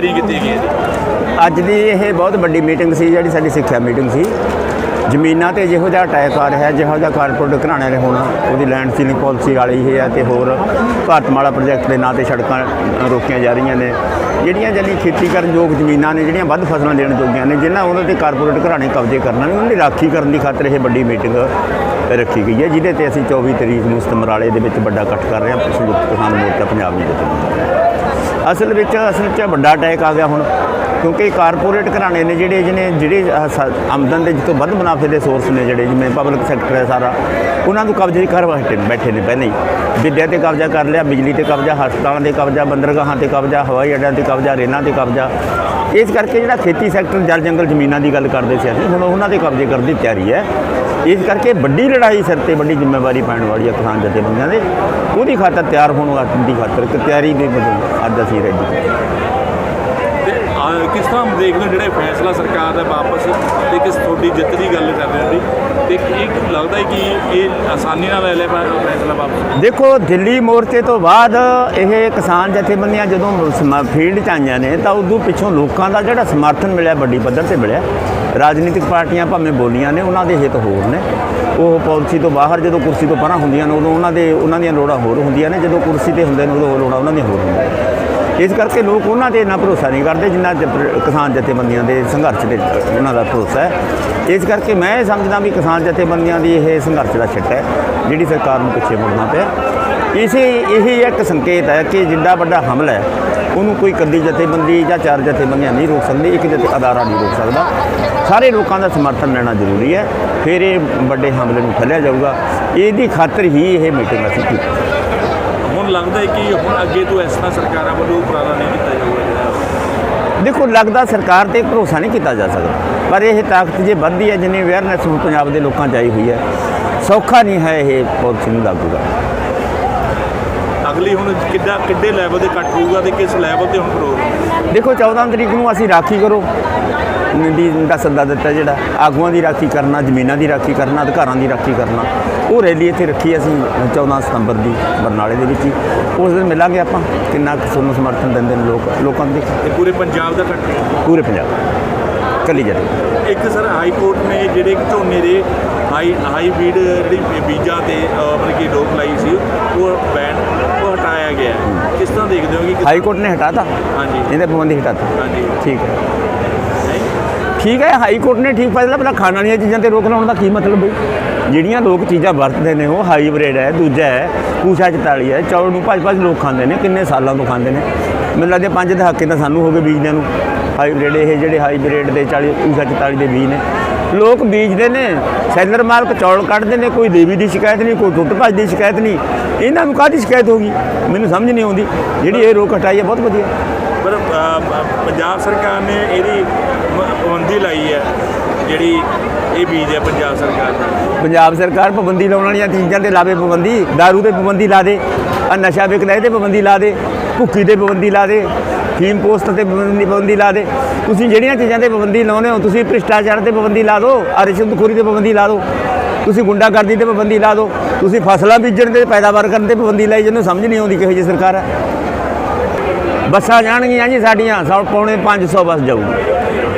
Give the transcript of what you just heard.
ਤਿਆਰੀ ਕੀਤੀ ਗਈ ਹੈ ਜੀ? ਅੱਜ ਦੀ ਇਹ ਬਹੁਤ ਵੱਡੀ ਮੀਟਿੰਗ ਸੀ, ਜਿਹੜੀ ਸਾਡੀ ਸਿੱਖਿਆ ਮੀਟਿੰਗ ਸੀ। ਜ਼ਮੀਨਾਂ ਤੇ ਜਿਹੋ ਜਿਹਾ ਅਟੈਕ ਆ ਰਿਹਾ ਜਿਹੋ ਜਿਹਾ ਕਾਰਪੋਰੇਟ ਘਰਾਣੇ ਨੇ ਹੋਣਾ, ਉਹਦੀ ਲੈਂਡ ਸੀਲਿੰਗ ਪਾਲਿਸੀ ਵਾਲੀ ਇਹ ਹੈ ਤੇ ਹੋਰ ਭਾਰਤਮਾਲਾ ਪ੍ਰੋਜੈਕਟ ਦੇ ਨਾਂ ਤੇ ਸੜਕਾਂ ਰੋਕੀਆਂ ਜਾ ਰਹੀਆਂ ਨੇ। ਜਿਹੜੀਆਂ ਜਾਨੀ ਖੇਤੀ ਕਰਨ ਯੋਗ ਜ਼ਮੀਨਾਂ ਨੇ, ਜਿਹੜੀਆਂ ਵੱਧ ਫਸਲਾਂ ਦੇਣ ਯੋਗੀਆਂ ਨੇ, ਜਿਨ੍ਹਾਂ ਉਹਨਾਂ ਤੇ ਕਾਰਪੋਰੇਟ ਘਰਾਣੇ ਕਬਜ਼ੇ ਕਰਨਾ ਨੇ, ਉਹਨਾਂ ਦੀ ਰਾਖੀ ਕਰਨ ਦੀ ਖਾਤਰ ਇਹ ਵੱਡੀ ਮੀਟਿੰਗ ਰੱਖੀ ਗਈ ਹੈ, ਜਿਹਦੇ ਤੇ ਅਸੀਂ 24 ਤਰੀਕ ਨੂੰ ਸਤਮਰਾਲੇ ਦੇ ਵਿੱਚ ਵੱਡਾ ਇਕੱਠ ਕਰ ਰਹੇ ਹਾਂ, ਸੰਯੁਕਤ ਕਿਸਾਨ ਮੋਰਚਾ ਪੰਜਾਬ ਦੀ ਜਥੇਬੰਦੀ ਅਸਲ ਵਿੱਚ ਅਸਲ ਵਿੱਚ ਵੱਡਾ ਅਟੈਕ ਆ ਗਿਆ ਹੁਣ, ਕਿਉਂਕਿ ਕਾਰਪੋਰੇਟ ਘਰਾਣੇ ਨੇ ਜਿਹੜੇ ਜਿਹਨੇ, ਜਿਹੜੇ ਆਮਦਨ ਦੇ ਜਿੱਤੋਂ ਵੱਧ ਮੁਨਾਫੇ ਦੇ ਸੋਰਸ ਨੇ ਜਿਹੜੇ, ਜਿਵੇਂ ਪਬਲਿਕ ਸੈਕਟਰ ਹੈ ਸਾਰਾ, ਉਹਨਾਂ ਨੂੰ ਕਬਜ਼ੇ ਕਰ ਬੈਠੇ ਬੈਠੇ ਨੇ ਪਹਿਲਾਂ ਹੀ। ਵਿੱਦਿਆ ਤੇ ਕਬਜ਼ਾ ਕਰ ਲਿਆ, ਬਿਜਲੀ ਤੇ ਕਬਜ਼ਾ, ਹਸਪਤਾਲਾਂ ਤੇ ਕਬਜ਼ਾ, ਬੰਦਰਗਾਹਾਂ ਤੇ ਕਬਜ਼ਾ, ਹਵਾਈ ਅੱਡਿਆਂ ਤੇ ਕਬਜ਼ਾ, ਰੇਲਾਂ ਤੇ ਕਬਜ਼ਾ। ਇਸ ਕਰਕੇ ਜਿਹੜਾ ਖੇਤੀ ਸੈਕਟਰ ਜਲ ਜੰਗਲ ਜ਼ਮੀਨਾਂ ਦੀ ਗੱਲ ਕਰਦੇ ਸੀ ਅਸੀਂ, ਹੁਣ ਉਹਨਾਂ ਦੇ ਕਬਜ਼ੇ ਕਰਨ ਦੀ ਤਿਆਰੀ ਹੈ। ਇਸ ਕਰਕੇ ਵੱਡੀ ਲੜਾਈ ਸਿਰ ਤੇ ਵੱਡੀ ਜ਼ਿੰਮੇਵਾਰੀ ਪੈਣ ਵਾਲੀ ਹੈ ਕਿਸਾਨ ਜਥੇਬੰਦੀਆਂ ਦੇ। ਉਹਦੀ ਖਾਤਰ ਤਿਆਰ ਹੋਣ ਦੀ ਖਾਤਰ ਇੱਕ ਤਿਆਰੀ ਦੇ ਵਜੋਂ ਅੱਜ ਅਸੀਂ ਰੈਡੀ ਤੇ ਕਿਸ ਤਰ੍ਹਾਂ ਦੇਖਦੇ ਹੋ ਜਿਹੜੇ ਫੈਸਲਾ ਸਰਕਾਰ ਦਾ ਵਾਪਸ ਤੇ ਕਿਸ ਤੁਹਾਡੀ ਜਿੱਤ ਦੀ ਗੱਲ ਕਰ ਰਹੇ ਹੋ ਤੇ ਇਹ ਲੱਗਦਾ ਹੈ ਕਿ ਇਹ ਆਸਾਨੀ ਨਾਲ ਲੈ ਲਿਆ ਫੈਸਲਾ ਵਾਪਸ ਦੇਖੋ, ਦਿੱਲੀ ਮੋਰਚੇ ਤੋਂ ਬਾਅਦ ਇਹ ਕਿਸਾਨ ਜਥੇਬੰਦੀਆਂ ਜਦੋਂ ਸਮ- ਫੀਲਡ 'ਚ ਆਈਆਂ ਨੇ ਤਾਂ ਉਦੋਂ ਪਿੱਛੋਂ ਲੋਕਾਂ ਦਾ ਜਿਹੜਾ ਸਮਰਥਨ ਮਿਲਿਆ, ਵੱਡੀ ਪੱਧਰ ਤੇ ਮਿਲਿਆ। ਰਾਜਨੀਤਿਕ ਪਾਰਟੀਆਂ ਭਾਵੇਂ ਬੋਲੀਆਂ ਨੇ, ਉਹਨਾਂ ਦੇ ਹਿੱਤ ਹੋਰ ਨੇ। ਉਹ ਪਾਲਿਸੀ ਤੋਂ ਬਾਹਰ ਜਦੋਂ ਕੁਰਸੀ ਤੋਂ ਪਰਾਂ ਹੁੰਦੀਆਂ ਨੇ, ਉਦੋਂ ਉਹਨਾਂ ਦੇ, ਉਹਨਾਂ ਦੀਆਂ ਲੋੜਾਂ ਹੋਰ ਹੁੰਦੀਆਂ ਨੇ। ਜਦੋਂ ਕੁਰਸੀ ਤੇ ਹੁੰਦੇ ਨੇ, ਉਦੋਂ ਲੋੜਾਂ ਉਹਨਾਂ ਦੀਆਂ ਹੋਰ ਹੁੰਦੀਆਂ ਇਸ ਕਰਕੇ ਲੋਕ ਉਹਨਾਂ ਤੇ ਇੰਨਾ ਭਰੋਸਾ ਨਹੀਂ ਕਰਦੇ ਜਿੰਨਾ ਜ- ਕਿਸਾਨ ਜਥੇਬੰਦੀਆਂ ਦੇ ਸੰਘਰਸ਼ ਦੇ ਉਹਨਾਂ ਦਾ ਭਰੋਸਾ ਹੈ। ਇਸ ਕਰਕੇ ਮੈਂ ਇਹ ਸਮਝਦਾ ਵੀ ਕਿਸਾਨ ਜਥੇਬੰਦੀਆਂ ਦੀ ਇਹ ਸੰਘਰਸ਼ ਦਾ ਛਿੱਟ ਹੈ, ਜਿਹੜੀ ਸਰਕਾਰ ਨੂੰ ਪਿੱਛੇ ਮੁੜਨਾ ਪਿਆ। ਇਸੇ ਇਹੀ ਇੱਕ ਸੰਕੇਤ ਹੈ ਕਿ ਜਿੰਨਾ ਵੱਡਾ ਹਮਲਾ ਹੈ, ਉਹਨੂੰ ਕੋਈ ਕੱਦੀ ਜਥੇਬੰਦੀ ਜਾਂ ਚਾਰ ਜਥੇਬੰਦੀਆਂ ਨਹੀਂ ਰੋਕ ਸਕਦੀ, ਇੱਕ ਜਥੇ ਅਦਾਰਾ ਨਹੀਂ ਰੋਕ ਸਕਦਾ। ਸਾਰੇ ਲੋਕਾਂ ਦਾ ਸਮਰਥਨ ਲੈਣਾ ਜ਼ਰੂਰੀ ਹੈ, ਫਿਰ ਇਹ ਵੱਡੇ ਹਮਲੇ ਨੂੰ ਫੈਲਿਆ ਜਾਊਗਾ। ਇਹਦੀ ਖਾਤਰ ਹੀ ਇਹ ਮੀਟਿੰਗ ਅਸੀਂ ਕੀਤੀ। ਹੁਣ ਲੱਗਦਾ ਹੈ ਕਿ ਹੁਣ ਅੱਗੇ ਤੋਂ ਇਸ ਤਰ੍ਹਾਂ ਸਰਕਾਰਾਂ ਵੱਲੋਂ ਉਪਰਾਲਾ ਨਹੀਂ ਕੀਤਾ ਜਾਊਗਾ ਜਿਹੜਾ ਦੇਖੋ ਲੱਗਦਾ ਸਰਕਾਰ ਤੇ ਭਰੋਸਾ ਨਹੀਂ ਕੀਤਾ ਜਾ ਸਕਦਾ। ਪਰ ਇਹ ਤਾਕਤ ਜੇ ਵੱਧਦੀ ਹੈ ਜਿੰਨੀ ਅਵੇਅਰਨੈਸ ਹੁਣ ਪੰਜਾਬ ਦੇ ਲੋਕਾਂ 'ਚ ਆਈ ਹੋਈ ਹੈ ਸੌਖਾ ਨਹੀਂ ਹੈ ਇਹ ਪਾਲਿਸੀ ਨੂੰ ਲਾਗੂ ਕਰਨਾ। ਅਗਲੀ ਹੁਣ ਕਿੱਦਾਂ ਕਿੱਡੇ ਲੈਵਲ ਤੇ ਕੱਟ ਹੋਊਗਾ ਤੇ ਕਿਸ ਲੈਵਲ ਤੇ ਹੁਣ ਪ੍ਰੋਗਰਾਮ ਦੇਖੋ 14 ਤਰੀਕ ਨੂੰ ਅਸੀਂ ਰਾਖੀ ਕਰੋ। ਦੀ ਦਾ ਸੱਦਾ ਦਿੱਤਾ ਜਿਹੜਾ ਆਗੂਆਂ ਦੀ ਰਾਖੀ ਕਰਨਾ ਜ਼ਮੀਨਾਂ ਦੀ ਰਾਖੀ ਕਰਨਾ ਅਧਿਕਾਰਾਂ ਦੀ ਰਾਖੀ ਕਰਨਾ। ਉਹ ਰੈਲੀ ਇੱਥੇ ਰੱਖੀ ਅਸੀਂ 14 ਸਤੰਬਰ ਦੀ ਬਰਨਾਲੇ ਦੇ ਵਿੱਚ ਉਸ ਦਿਨ ਮਿਲਾਂਗੇ ਆਪਾਂ। ਕਿੰਨਾ ਤੁਹਾਨੂੰ ਸਮਰਥਨ ਦਿੰਦੇ ਨੇ ਲੋਕ ਲੋਕਾਂ ਦੇ ਤੇ ਪੂਰੇ ਪੰਜਾਬ ਦਾ ਕੱਟ ਪੂਰੇ ਪੰਜਾਬ। ਕੱਲੀ ਜਰੇ ਇੱਕ ਸਰ ਹਾਈ ਕੋਰਟ ਨੇ ਜਿਹੜੇ ਝੋਨੇ ਦੇ ਹਾਈ ਹਾਈ ਬੀਡ ਜਿਹੜੀ ਬੀਜਾਂ ਤੇ ਮਤਲਬ ਕਿ ਰੋਕ ਲਾਈ ਸੀ ਉਹ ਬੈਨ ਉਹ ਹਟਾਇਆ ਗਿਆ। ਕਿਸ ਤਰ੍ਹਾਂ ਦੇਖਦੇ ਹੋ ਕਿ ਹਾਈ ਕੋਰਟ ਨੇ ਹਟਾਤਾ? ਹਾਂਜੀ। ਇਹਦੇ ਪਾਬੰਦੀ ਹਟਾਤਾ। ਹਾਂਜੀ। ਠੀਕ ਹੈ? ਠੀਕ ਹੈ ਹਾਈ ਕੋਰਟ ਨੇ ਠੀਕ ਫੈਸਲਾ, ਪਹਿਲਾਂ ਖਾਣ ਵਾਲੀਆਂ ਚੀਜ਼ਾਂ ਤੇ ਰੋਕ ਲਾਉਣ ਦਾ ਕੀ ਮਤਲਬ ਬਈ? ਜਿਹੜੀਆਂ ਲੋਕ ਚੀਜ਼ਾਂ ਵਰਤਦੇ ਨੇ ਉਹ ਹਾਈਬ੍ਰਿਡ ਹੈ, ਦੂਜਾ ਹੈ, ਪੂਛਾ ਚਤਾਲੀ ਹੈ, ਚੌਲ ਨੂੰ ਭੱਜ ਭੱਜ ਲੋਕ ਖਾਂਦੇ ਨੇ, ਕਿੰਨੇ ਸਾਲਾਂ ਤੋਂ ਖਾਂਦੇ ਨੇ। ਮੈਨੂੰ ਲੱਗਦਾ ਪੰਜ ਦਹਾਕੇ ਤਾਂ ਸਾਨੂੰ ਹੋ ਗਏ ਬੀਜਦਿਆਂ ਨੂੰ। ਹਾਈਬ੍ਰਿਡ ਇਹ ਜਿਹੜੇ ਹਾਈਬ੍ਰਿਡ ਦੇ 40 ਪੂਛਾ ਚਤਾਲੀ ਦੇ ਬੀਜ ਨੇ। ਲੋਕ ਬੀਜਦੇ ਨੇ ਸੈਲਰ ਮਾਲਕ ਚੌਲ ਕੱਢਦੇ ਨੇ ਕੋਈ ਦੇਵੀ ਦੀ ਸ਼ਿਕਾਇਤ ਨਹੀਂ ਕੋਈ ਟੁੱਟ ਭੱਜ ਦੀ ਸ਼ਿਕਾਇਤ ਨਹੀਂ। ਇਹਨਾਂ ਨੂੰ ਕਾਹਦੀ ਸ਼ਿਕਾਇਤ ਹੋਗੀ ਮੈਨੂੰ ਸਮਝ ਨਹੀਂ ਆਉਂਦੀ। ਜਿਹੜੀ ਇਹ ਰੋਕ ਹਟਾਈ ਹੈ ਬਹੁਤ ਵਧੀਆ। ਪਰ ਪੰਜਾਬ ਸਰਕਾਰ ਨੇ ਇਹਦੀ ਪਾਬੰਦੀ ਲਾਈ ਹੈ ਜਿਹੜੀ ਇਹ ਬੀਜ ਹੈ ਪੰਜਾਬ ਸਰਕਾਰ ਦਾ। ਪੰਜਾਬ ਸਰਕਾਰ ਪਾਬੰਦੀ ਲਾਉਣ ਵਾਲੀਆਂ ਚੀਜ਼ਾਂ ਤੇ ਲਾਵੇ ਪਾਬੰਦੀ दारू ਤੇ ਪਾਬੰਦੀ ਲਾ ਦੇ ਆ ਨਸ਼ਾ ਵਿਕਦਾ ਇਹਦੇ ਪਾਬੰਦੀ ਲਾ ਦੇ ਭੁੱਕੀ ਤੇ ਪਾਬੰਦੀ ਲਾ ਦੇ। ਫੀਮ ਪੋਸਟ ਤੇ ਪਾਬੰਦੀ ਪਾਬੰਦੀ ਲਾ ਦੇ। ਤੁਸੀਂ ਜਿਹੜੀਆਂ ਚੀਜ਼ਾਂ ਤੇ ਪਾਬੰਦੀ ਲਾਉਂਦੇ ਹੋ, ਤੁਸੀਂ ਭ੍ਰਿਸ਼ਟਾਚਾਰ ਤੇ ਪਾਬੰਦੀ ਲਾ ਦਿਓ ਆ ਰਿਸ਼ਵਤਖੋਰੀ ਤੇ ਪਾਬੰਦੀ ਲਾ ਦਿਓ ਤੁਸੀਂ ਗੁੰਡਾਗਰਦੀ ਤੇ ਪਾਬੰਦੀ ਲਾ ਦਿਓ ਤੁਸੀਂ ਫਸਲਾਂ ਬੀਜਣ ਤੇ ਪੈਦਾਵਾਰ ਕਰਨ ਤੇ ਪਾਬੰਦੀ ਲਾਈ, ਜਿਹਨੂੰ ਸਮਝ ਨਹੀਂ ਆਉਂਦੀ ਕਿਹੋ ਜਿਹੀ ਸਰਕਾਰ ਹੈ। ਬੱਸਾਂ ਜਾਣਗੀਆਂ ਜੀ ਸਾਡੀਆਂ, ਸੌ ਪੌਣੇ 500 ਬੱਸ ਜਾਊਗੀ।